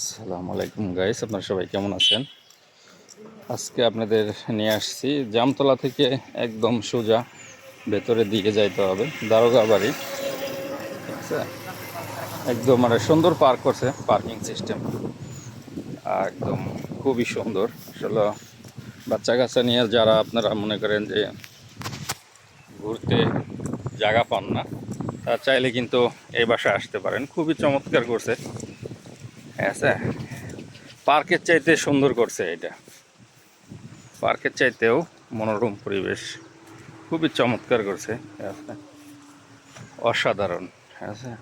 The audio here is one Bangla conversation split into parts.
আসসালামু আলাইকুম গাইস আপনারা সবাই কেমন আছেন? আজকে আপনাদের নিয়ে আসছি জামতলা থেকে একদম সোজা ভেতরে দিকে যাইতে হবে, দারোগা বাড়ি। আছে একদম মানে সুন্দর পার্ক করছে, পার্কিং সিস্টেম। একদম খুবই সুন্দর। আসলে বাচ্চা কাচ্চা নিয়ে যারা আপনারা মনে করেন যে ঘুরতে জায়গা পান না, তারা চাইলে কিন্তু এই বাসায় আসতে পারেন। খুবই চমৎকার করছে। হ্যাঁ স্যার। পার্কের চাইতে সুন্দর করছে এটা। পার্কের চাইতেও মনোরম পরিবেশ খুবই চমৎকার করছে হ্যাঁ অসাধারণ হ্যাঁ স্যার।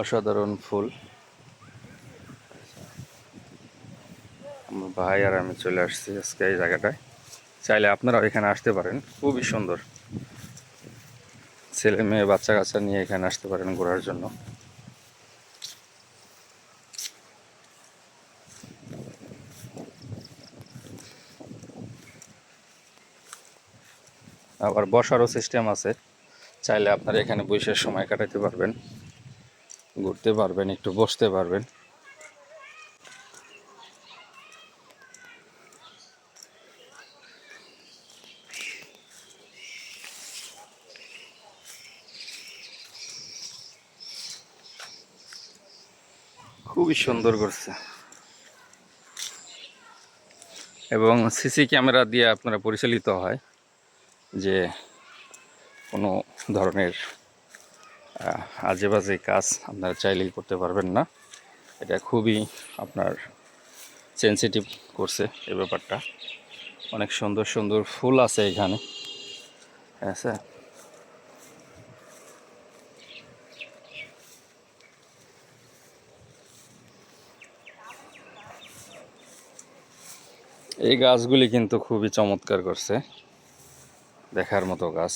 অসাধারণ ফুল। আমার ভাই আর আমি চলে আসছি আজকে এই জায়গাটায়। চাইলে আপনারাও এখানে আসতে পারেন, খুবই সুন্দর। ছেলে মেয়ে, বাচ্চা কাচ্চা নিয়ে এখানে আসতে পারেন ঘোরার জন্য। আবার বসারও সিস্টেম আছে। চাইলে আপনারা এখানে বসে সময় কাটাতে পারবেন, ঘুরতে পারবেন, একটু বসতে পারবেন। খুবই সুন্দর করছে। এবং সিসি ক্যামেরা দিয়ে আপনারা পরিচালিত হয়। যে কোনো ধরনের আহ, আজে বাজে কাজ আপনারা চাইলেই করতে পারবেন না। এটা খুবই আপনার সেন্সিটিভ করছে এই ব্যাপারটা। অনেক সুন্দর সুন্দর ফুল আছে এখানে। হ্যাঁ স্যার। এই গাছগুলি কিন্তু খুবই চমৎকার করছে। দেখার মতো গাছ।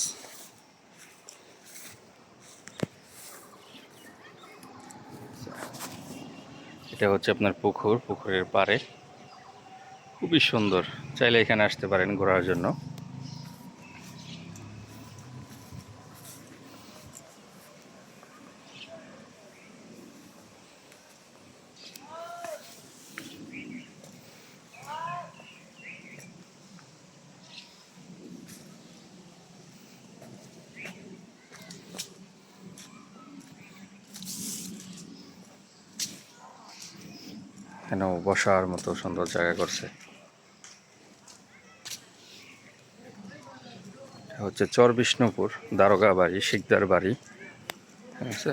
এটা হচ্ছে আপনার পুকুর, পুকুরের পাড়ে। খুবই সুন্দর। চাইলে এখানে আসতে পারেন ঘোরার জন্য। এখানেও বসার মতো সুন্দর জায়গা করছে। হচ্ছে চর বিষ্ণুপুর দারোগা বাড়ি, শিকদার বাড়ি। ঠিক আছে?